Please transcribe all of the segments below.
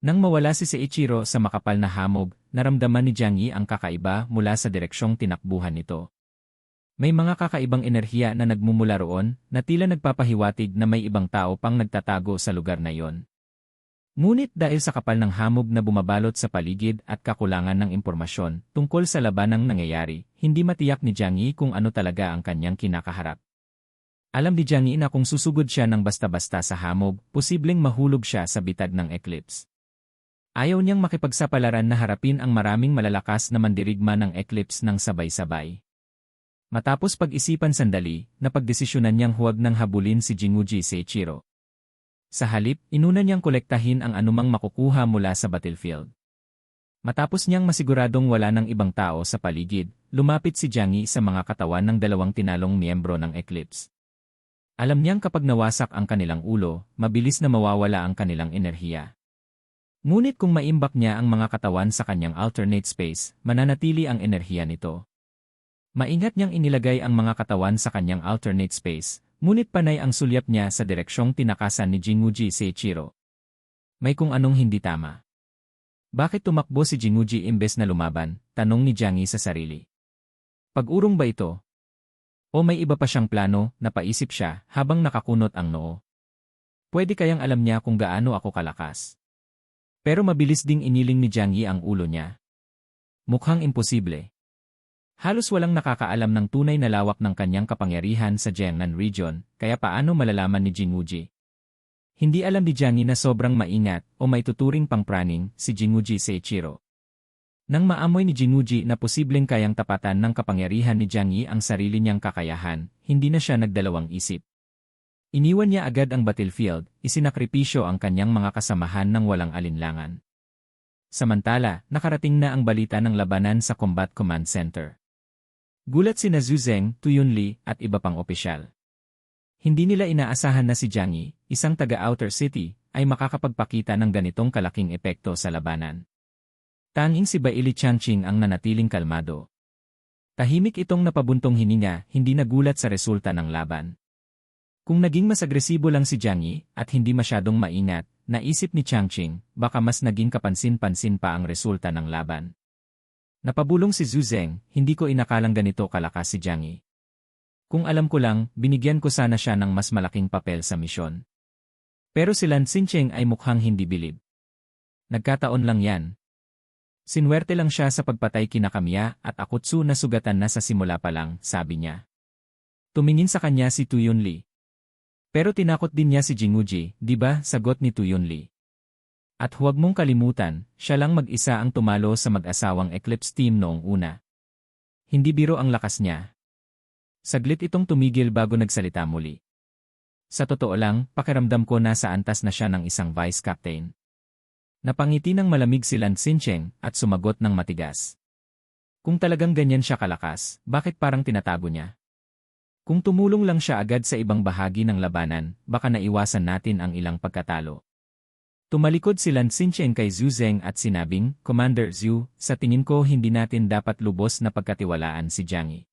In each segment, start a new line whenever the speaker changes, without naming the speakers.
Nang mawala si Seiichiro sa makapal na hamog, naramdaman ni Jiang Yi ang kakaiba mula sa direksyong tinakbuhan nito. May mga kakaibang enerhiya na nagmumula roon na tila nagpapahiwatig na may ibang tao pang nagtatago sa lugar na iyon. Ngunit dahil sa kapal ng hamog na bumabalot sa paligid at kakulangan ng impormasyon tungkol sa labanang nangyayari, hindi matiyak ni Jiang Yi kung ano talaga ang kanyang kinakaharap. Alam ni Jiang Yi na kung susugod siya ng basta-basta sa hamog, posibleng mahulog siya sa bitag ng eclipse. Ayaw niyang makipagsapalaran na harapin ang maraming malalakas na mandirigma ng eclipse ng sabay-sabay. Matapos pag-isipan sandali, napagdesisyonan niyang huwag nang habulin si Jinguji Seichiro. Sa halip, inuna niyang kolektahin ang anumang makukuha mula sa battlefield. Matapos niyang masiguradong wala ng ibang tao sa paligid, lumapit si Jiang sa mga katawan ng dalawang tinalong miyembro ng Eclipse. Alam niyang kapag nawasak ang kanilang ulo, mabilis na mawawala ang kanilang enerhiya. Ngunit kung maimbak niya ang mga katawan sa kanyang alternate space, mananatili ang enerhiya nito. Maingat niyang inilagay ang mga katawan sa kanyang alternate space, Ngunit panay ang sulyap niya sa direksyong tinakasan ni Jinguji Seichiro. May kung anong hindi tama. Bakit tumakbo si Jinguji imbes na lumaban? Tanong ni Jiang sa sarili. Pag-urong ba ito? O may iba pa siyang plano, napaisip siya habang nakakunot ang noo. Pwede kayang alam niya kung gaano ako kalakas. Pero mabilis ding iniling ni Jiang ang ulo niya. Mukhang imposible. Halos walang nakakaalam ng tunay na lawak ng kanyang kapangyarihan sa Jiangnan region, kaya paano malalaman ni Jinwuji? Hindi alam ni Jiangyi na sobrang maingat o may tuturing pangpraning si Jinwuji Seichiro. Nang maamoy ni Jinwuji na posibleng kayang tapatan ng kapangyarihan ni Jiangyi ang sarili niyang kakayahan, hindi na siya nagdalawang isip. Iniwan niya agad ang battlefield, isinakripisyo ang kanyang mga kasamahan ng walang alinlangan. Samantala, nakarating na ang balita ng labanan sa Combat Command Center. Gulat si Zhu Zeng, Tuyunli, at iba pang opisyal. Hindi nila inaasahan na si Jiang Yi, isang taga-outer city, ay makakapagpakita ng ganitong kalaking epekto sa labanan. Tanging si Baili Changqing ang nanatiling kalmado. Tahimik itong napabuntong hininga, hindi nagulat sa resulta ng laban. Kung naging mas agresibo lang si Jiang Yi at hindi masyadong maingat, naisip ni Changqing, baka mas naging kapansin-pansin pa ang resulta ng laban. Napabulong si Zhu Zeng, hindi ko inakalang ganito kalakas si Jiang Yi. Kung alam ko lang, binigyan ko sana siya ng mas malaking papel sa misyon. Pero si Lan Xincheng ay mukhang hindi bilib. Nagkataon lang yan. Sinwerte lang siya sa pagpatay kina Kamiya at Akutsu na sugatan na sa simula pa lang, sabi niya. Tumingin sa kanya si Tuyun Li. Pero tinakot din niya si Jinguji, di ba, sagot ni Tuyun Li. At huwag mong kalimutan, siya lang mag-isa ang tumalo sa mag-asawang Eclipse team noong una. Hindi biro ang lakas niya. Saglit itong tumigil bago nagsalita muli. Sa totoo lang, pakiramdam ko nasa antas na siya ng isang vice captain. Napangiti ng malamig si Lan Xincheng at sumagot ng matigas. Kung talagang ganyan siya kalakas, bakit parang tinatago niya? Kung tumulong lang siya agad sa ibang bahagi ng labanan, baka naiwasan natin ang ilang pagkatalo. Tumalikod si Lan Xinchen kay Zhu Zeng at sinabing, Commander Zhu, sa tingin ko hindi natin dapat lubos na pagkatiwalaan si Jiang Yi.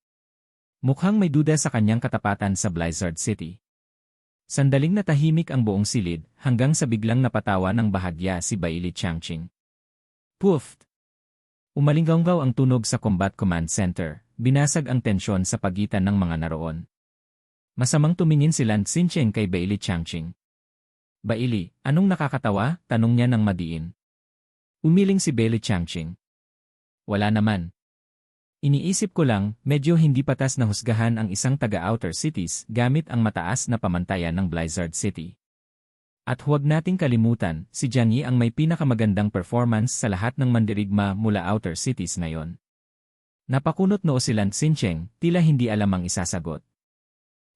Mukhang may duda sa kanyang katapatan sa Blizzard City. Sandaling natahimik ang buong silid hanggang sa biglang napatawa ng bahagya si Baili Changqing. Poof! Umalinggaw ang tunog sa Combat Command Center, binasag ang tensyon sa pagitan ng mga naroon. Masamang tumingin si Lan Xinchen kay Baili Changqing. Baili, anong nakakatawa? Tanong niya ng madiin. Umiling si Bailey Changqing. Wala naman. Iniisip ko lang, medyo hindi patas na husgahan ang isang taga-outer cities gamit ang mataas na pamantayan ng Blizzard City. At huwag nating kalimutan, si Jiang Yi ang may pinakamagandang performance sa lahat ng mandirigma mula outer cities ngayon. Napakunot noo si Lan Xincheng, tila hindi alam ang isasagot.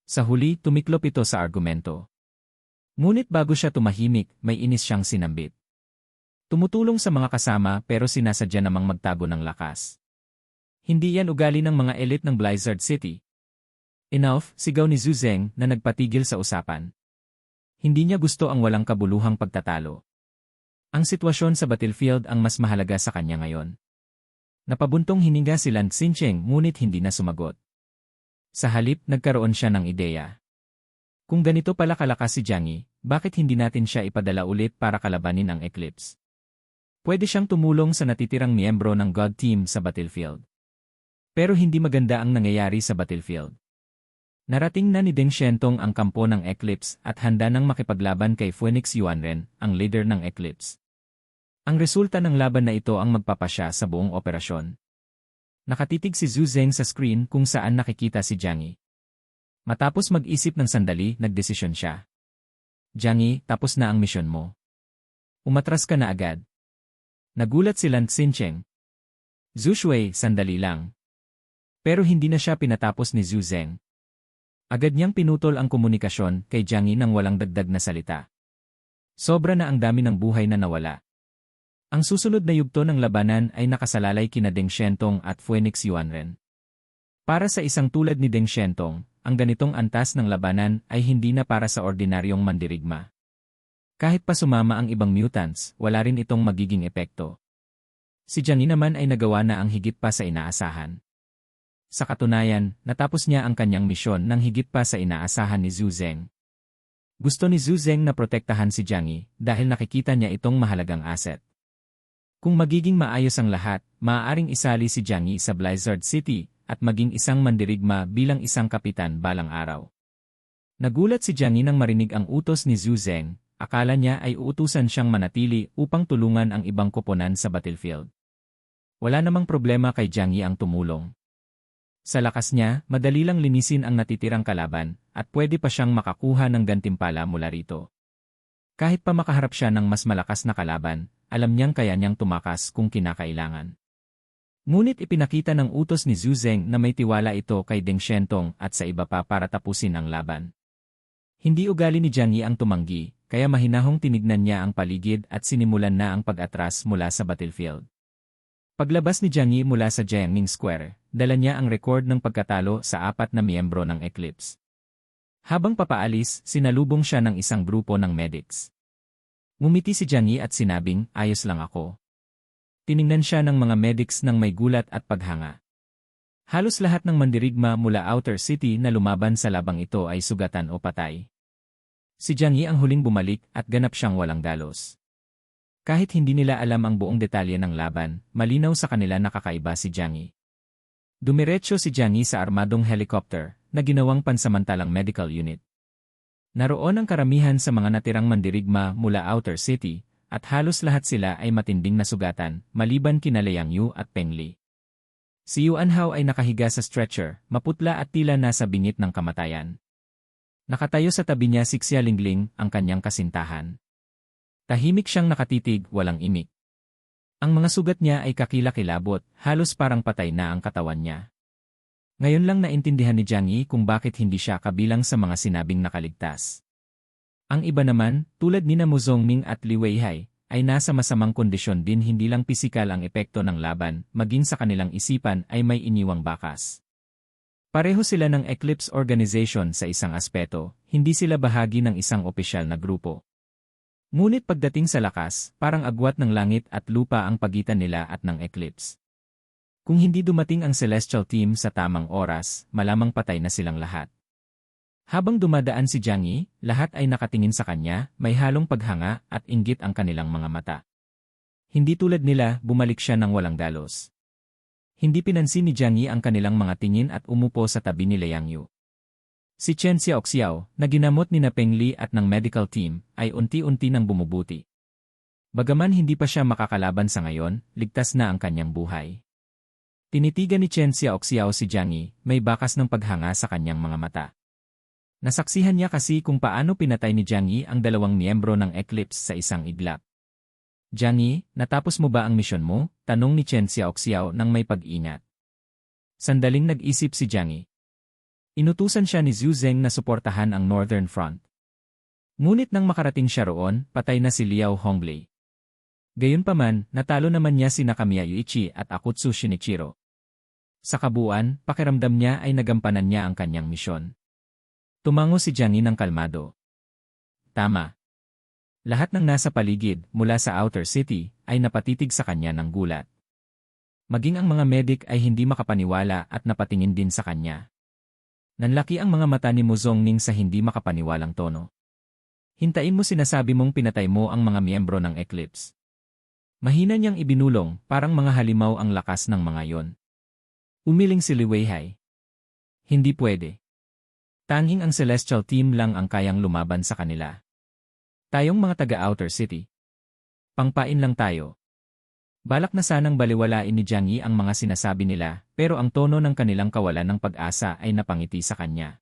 Sa huli, tumiklop ito sa argumento. Ngunit bago siya tumahimik, may inis siyang sinambit. Tumutulong sa mga kasama pero sinasadya namang magtago ng lakas. Hindi yan ugali ng mga elite ng Blizzard City. Enough, sigaw ni Zhu Zeng na nagpatigil sa usapan. Hindi niya gusto ang walang kabuluhang pagtatalo. Ang sitwasyon sa battlefield ang mas mahalaga sa kanya ngayon. Napabuntong hininga si Lan Xincheng ngunit hindi na sumagot. Sa halip, nagkaroon siya ng ideya. Kung ganito pala kalakas si Jiang Yi, bakit hindi natin siya ipadala ulit para kalabanin ang Eclipse? Pwede siyang tumulong sa natitirang miyembro ng God Team sa battlefield. Pero hindi maganda ang nangyayari sa battlefield. Narating na ni Deng Xientong ang kampo ng Eclipse at handa nang makipaglaban kay Phoenix Yuanren, ang leader ng Eclipse. Ang resulta ng laban na ito ang magpapasya sa buong operasyon. Nakatitig si Zhu Zeng sa screen kung saan nakikita si Jiang Yi. Matapos mag-isip ng sandali, nagdesisyon siya. Jiang Yi, tapos na ang misyon mo. Umatras ka na agad. Nagulat si Lan Xincheng. Zhu Shui, sandali lang. Pero hindi na siya pinatapos ni Zhu Zeng. Agad niyang pinutol ang komunikasyon kay Jiang Yi nang walang dagdag na salita. Sobra na ang dami ng buhay na nawala. Ang susunod na yugto ng labanan ay nakasalalay kina Deng Xientong at Phoenix Yuanren. Para sa isang tulad ni Deng Xientong, ang ganitong antas ng labanan ay hindi na para sa ordinaryong mandirigma. Kahit pa sumama ang ibang mutants, wala rin itong magiging epekto. Si Jiang Yi naman ay nagawa na ang higit pa sa inaasahan. Sa katunayan, natapos niya ang kanyang misyon nang higit pa sa inaasahan ni Zhu Zeng. Gusto ni Zhu Zeng na protektahan si Jiang Yi dahil nakikita niya itong mahalagang asset. Kung magiging maayos ang lahat, maaaring isali si Jiang sa Blizzard City at maging isang mandirigma bilang isang kapitan balang araw. Nagulat si Jiang nang marinig ang utos ni Zhu Zeng, akala niya ay uutusan siyang manatili upang tulungan ang ibang koponan sa battlefield. Wala namang problema kay Jiang ang tumulong. Sa lakas niya, madali lang linisin ang natitirang kalaban, at pwede pa siyang makakuha ng gantimpala mula rito. Kahit pa makaharap siya ng mas malakas na kalaban, alam niyang kaya niyang tumakas kung kinakailangan. Ngunit ipinakita ng utos ni Zhu na may tiwala ito kay Deng Xientong at sa iba pa para tapusin ang laban. Hindi ugali ni Jiang Yi ang tumanggi, kaya mahinahong tinignan niya ang paligid at sinimulan na ang pag-atras mula sa battlefield. Paglabas ni Jiang Yi mula sa Jiangning Square, dala niya ang record ng pagkatalo sa apat na miyembro ng Eclipse. Habang papaalis, sinalubong siya ng isang grupo ng medics. Ngumiti si Jiang at sinabing, ayos lang ako. Tiningnan siya ng mga medics ng may gulat at paghanga. Halos lahat ng mandirigma mula Outer City na lumaban sa labang ito ay sugatan o patay. Si Jiang Yi ang huling bumalik at ganap siyang walang dalos. Kahit hindi nila alam ang buong detalye ng laban, malinaw sa kanila nakakaiba si Jiang Yi. Dumiretso si Jiang Yi sa armadong helicopter na ginawang pansamantalang medical unit. Naroon ang karamihan sa mga natirang mandirigma mula Outer City, at halos lahat sila ay matinding nasugatan, maliban kina Liang Yu at Peng Li. Si Yuan Hao ay nakahiga sa stretcher, maputla at tila nasa bingit ng kamatayan. Nakatayo sa tabi niya si Xia Lingling, ang kanyang kasintahan. Tahimik siyang nakatitig, walang imik. Ang mga sugat niya ay kakilakilabot, halos parang patay na ang katawan niya. Ngayon lang naintindihan ni Jiang Yi kung bakit hindi siya kabilang sa mga sinabing nakaligtas. Ang iba naman, tulad ni Mu Zongming at Li Weihai, ay nasa masamang kondisyon din hindi lang pisikal ang epekto ng laban, maging sa kanilang isipan ay may iniwang bakas. Pareho sila ng Eclipse Organization sa isang aspeto, hindi sila bahagi ng isang opisyal na grupo. Ngunit pagdating sa lakas, parang agwat ng langit at lupa ang pagitan nila at ng eclipse. Kung hindi dumating ang celestial team sa tamang oras, malamang patay na silang lahat. Habang dumadaan si Jiang Yi, lahat ay nakatingin sa kanya, may halong paghanga at inggit ang kanilang mga mata. Hindi tulad nila, bumalik siya ng walang dalos. Hindi pinansin ni Jiang Yi ang kanilang mga tingin at umupo sa tabi ni Liang Yu. Si Chen Xiaoxiao, na ginamot ni na Peng Li at ng medical team, ay unti-unti nang bumubuti. Bagaman hindi pa siya makakalaban sa ngayon, ligtas na ang kanyang buhay. Tinitigan ni Chen Xiaoxiao si Jiang Yi, may bakas ng paghanga sa kanyang mga mata. Nasaksihan niya kasi kung paano pinatay ni Jiang Yi ang dalawang miyembro ng Eclipse sa isang iglap. Jiang Yi, natapos mo ba ang misyon mo? Tanong ni Chen Xiaoxiao nang may pag-ingat. Sandaling nag-isip si Jiang Yi. Inutusan siya ni Zhu Zeng na suportahan ang Northern Front. Ngunit nang makarating siya roon, patay na si Liao Honglei. Gayunpaman, natalo naman niya si Nakamiya Yuichi at Akutsu Shinichiro. Sa kabuuan, pakiramdam niya ay nagampanan niya ang kanyang misyon. Tumango si Jiang ng kalmado. Tama. Lahat ng nasa paligid, mula sa outer city, ay napatitig sa kanya ng gulat. Maging ang mga medic ay hindi makapaniwala at napatingin din sa kanya. Nanlaki ang mga mata ni Muzong Ning sa hindi makapaniwalang tono. Hintayin mo sinasabi mong pinatay mo ang mga miyembro ng Eclipse. Mahina niyang ibinulong, parang mga halimaw ang lakas ng mga yon. Umiling si Liweihay. Hindi pwede. Tanging ang Celestial Team lang ang kayang lumaban sa kanila. Tayong mga taga-Outer City. Pangpain lang tayo. Balak na sanang baliwalain ni Jiang Yi ang mga sinasabi nila, pero ang tono ng kanilang kawalan ng pag-asa ay napangiti sa kanya.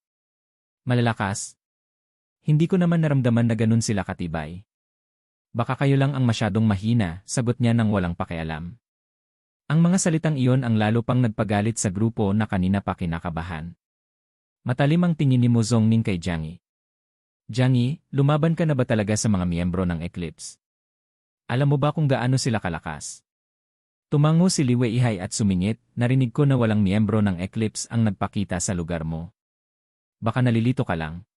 Malalakas? Hindi ko naman naramdaman na ganun sila katibay. Baka kayo lang ang masyadong mahina, sagot niya nang walang pakialam. Ang mga salitang iyon ang lalo pang nagpagalit sa grupo na kanina pa kinakabahan. Matalim ang tingin ni Mo Zongning kay Jiang Jiang lumaban ka na ba talaga sa mga miyembro ng Eclipse? Alam mo ba kung gaano sila kalakas? Tumango si Liwe Ihay at sumingit, narinig ko na walang miyembro ng Eclipse ang nagpakita sa lugar mo. Baka nalilito ka lang.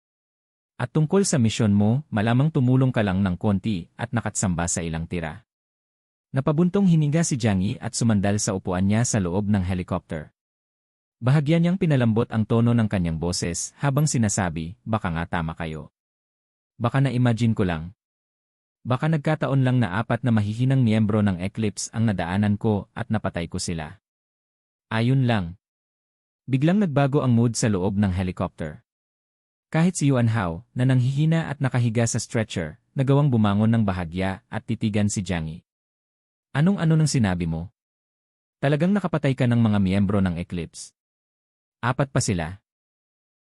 At tungkol sa misyon mo, malamang tumulong ka lang ng konti at nakatsamba sa ilang tira. Napabuntong hininga si Jiang at sumandal sa upuan niya sa loob ng helicopter. Bahagyan niyang pinalambot ang tono ng kanyang boses habang sinasabi, baka nga tama kayo. Baka na-imagine ko lang. Baka nagkataon lang na apat na mahihinang miyembro ng Eclipse ang nadaanan ko at napatay ko sila. Ayun lang. Biglang nagbago ang mood sa loob ng helicopter. Kahit si Yuan Hao, na nanghihina at nakahiga sa stretcher, nagawang bumangon ng bahagya at titigan si Jiang Yi. Anong-ano nang sinabi mo? Talagang nakapatay ka ng mga miyembro ng Eclipse. Apat pa sila.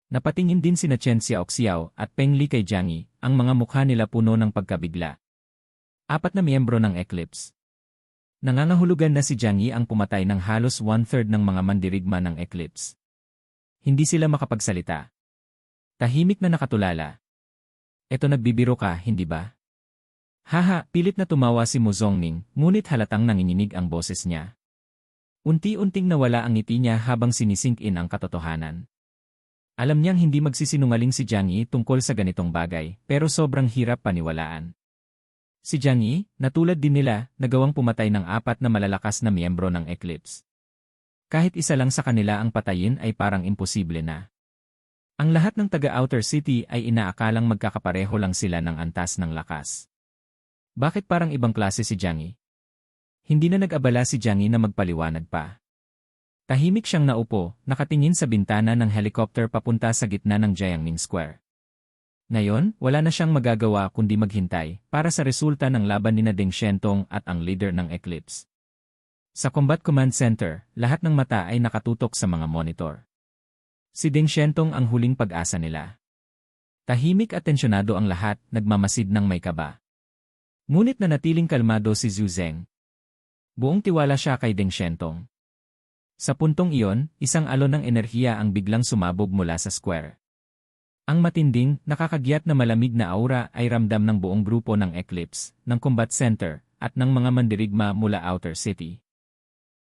Napatingin din sina Chen Xiaoxiao at Peng Li kay Jiang Yi, ang mga mukha nila puno ng pagkabigla. Apat na miyembro ng Eclipse. Nangangahulugan na si Jiang Yi ang pumatay ng halos one-third ng mga mandirigma ng Eclipse. Hindi sila makapagsalita. Tahimik na nakatulala. Eto nagbibiro ka, hindi ba? Haha, pilit na tumawa si Muzongning, ngunit halatang nanginginig ang boses niya. Unti-unting nawala ang ngiti niya habang sinisink in ang katotohanan. Alam niyang hindi magsisinungaling si Jiang Yi tungkol sa ganitong bagay, pero sobrang hirap paniwalaan. Si Jiang Yi, natulad din nila, nagawang pumatay ng apat na malalakas na miyembro ng Eclipse. Kahit isa lang sa kanila ang patayin ay parang imposible na. Ang lahat ng taga-outer city ay inaakalang magkakapareho lang sila ng antas ng lakas. Bakit parang ibang klase si Jiang Hindi na nag-abala si Jiang na magpaliwanag pa. Tahimik siyang naupo, nakatingin sa bintana ng helicopter papunta sa gitna ng Jiangning Square. Ngayon, wala na siyang magagawa kundi maghintay para sa resulta ng laban ni Deng Shentong at ang leader ng Eclipse. Sa Combat Command Center, lahat ng mata ay nakatutok sa mga monitor. Si Ding Shentong ang huling pag-asa nila. Tahimik at tensyonado ang lahat, nagmamasid ng may kaba. Ngunit nanatiling kalmado si Zhu Zeng. Buong tiwala siya kay Ding Shentong. Sa puntong iyon, isang alon ng enerhiya ang biglang sumabog mula sa square. Ang matinding, nakakagyat na malamig na aura ay ramdam ng buong grupo ng Eclipse, ng Combat Center, at ng mga mandirigma mula Outer City.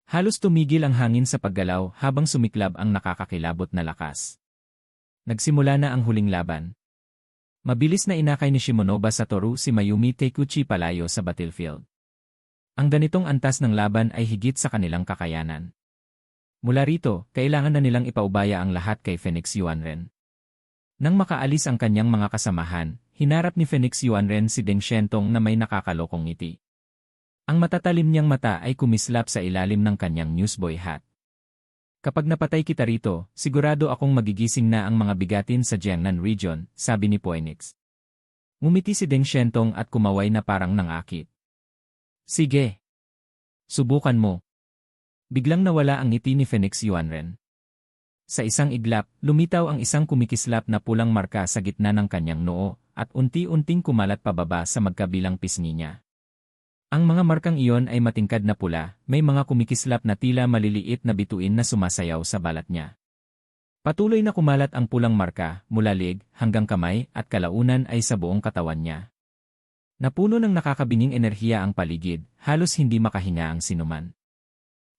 Halos tumigil ang hangin sa paggalaw habang sumiklab ang nakakakilabot na lakas. Nagsimula na ang huling laban. Mabilis na inakay ni Shimonoba Satoru si Mayumi Teikuchi palayo sa battlefield. Ang ganitong antas ng laban ay higit sa kanilang kakayanan. Mula rito, kailangan na nilang ipaubaya ang lahat kay Phoenix Yuanren. Nang makaalis ang kanyang mga kasamahan, hinarap ni Phoenix Yuanren si Deng Shentong na may nakakalokong ngiti. Ang matatalim niyang mata ay kumislap sa ilalim ng kanyang newsboy hat. Kapag napatay kita rito, sigurado akong magigising na ang mga bigatin sa Jiangnan region, sabi ni Poenix. Ngumiti si Deng Shentong at kumaway na parang nangakit. Sige. Subukan mo. Biglang nawala ang ngiti ni Phoenix Yuanren. Sa isang iglap, lumitaw ang isang kumikislap na pulang marka sa gitna ng kanyang noo, at unti-unting kumalat pababa sa magkabilang pisngi niya. Ang mga markang iyon ay matingkad na pula, may mga kumikislap na tila maliliit na bituin na sumasayaw sa balat niya. Patuloy na kumalat ang pulang marka, mula lig, hanggang kamay, at kalaunan ay sa buong katawan niya. Napuno ng nakakabinging enerhiya ang paligid, halos hindi makahinga ang sinuman.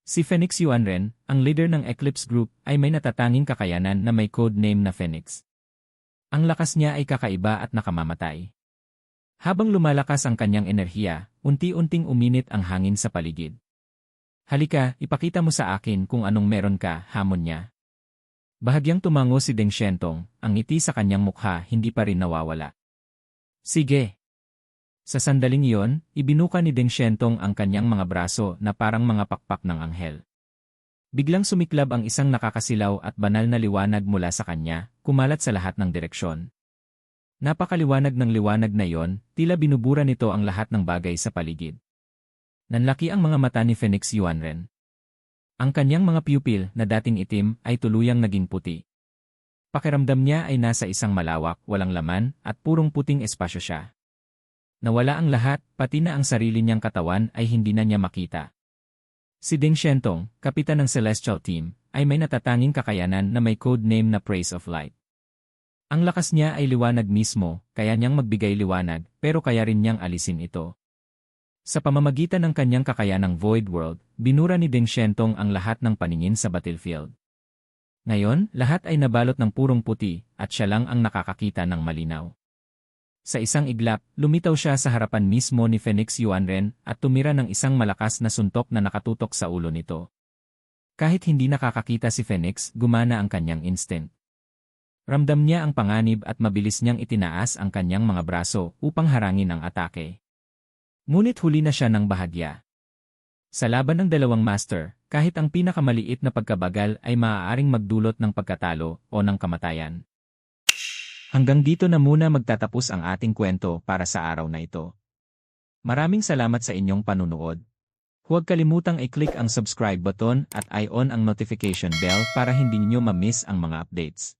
Si Phoenix Yuanren, ang leader ng Eclipse Group, ay may natatanging kakayanan na may code name na Phoenix. Ang lakas niya ay kakaiba at nakamamatay. Habang lumalakas ang kanyang enerhiya, unti-unting uminit ang hangin sa paligid. Halika, ipakita mo sa akin kung anong meron ka, hamon niya. Bahagyang tumango si Deng Shentong, ang ngiti sa kanyang mukha hindi pa rin nawawala. Sige. Sa sandaling iyon, ibinuka ni Deng Xientong ang kanyang mga braso na parang mga pakpak ng anghel. Biglang sumiklab ang isang nakakasilaw at banal na liwanag mula sa kanya, kumalat sa lahat ng direksyon. Napakaliwanag ng liwanag na iyon, tila binubura nito ang lahat ng bagay sa paligid. Nanlaki ang mga mata ni Phoenix Yuanren. Ang kanyang mga pupil na dating itim ay tuluyang naging puti. Pakiramdam niya ay nasa isang malawak, walang laman, at purong puting espasyo siya. Nawala ang lahat, pati na ang sarili niyang katawan ay hindi na niya makita. Si Ding Shentong, kapitan ng Celestial Team, ay may natatanging kakayanan na may code name na Praise of Light. Ang lakas niya ay liwanag mismo, kaya niyang magbigay liwanag, pero kaya rin niyang alisin ito. Sa pamamagitan ng kanyang kakayanang Void World, binura ni Deng Shentong ang lahat ng paningin sa battlefield. Ngayon, lahat ay nabalot ng purong puti, at siya lang ang nakakakita ng malinaw. Sa isang iglap, lumitaw siya sa harapan mismo ni Phoenix Yuanren at tumira ng isang malakas na suntok na nakatutok sa ulo nito. Kahit hindi nakakakita si Phoenix, gumana ang kanyang instinct. Ramdam niya ang panganib at mabilis niyang itinaas ang kanyang mga braso upang harangin ang atake. Ngunit huli na siya ng bahagya. Sa laban ng dalawang master, kahit ang pinakamaliit na pagkabagal ay maaaring magdulot ng pagkatalo o ng kamatayan. Hanggang dito na muna magtatapos ang ating kwento para sa araw na ito. Maraming salamat sa inyong panunood. Huwag kalimutang i-click ang subscribe button at i-on ang notification bell para hindi niyo ma-miss ang mga updates.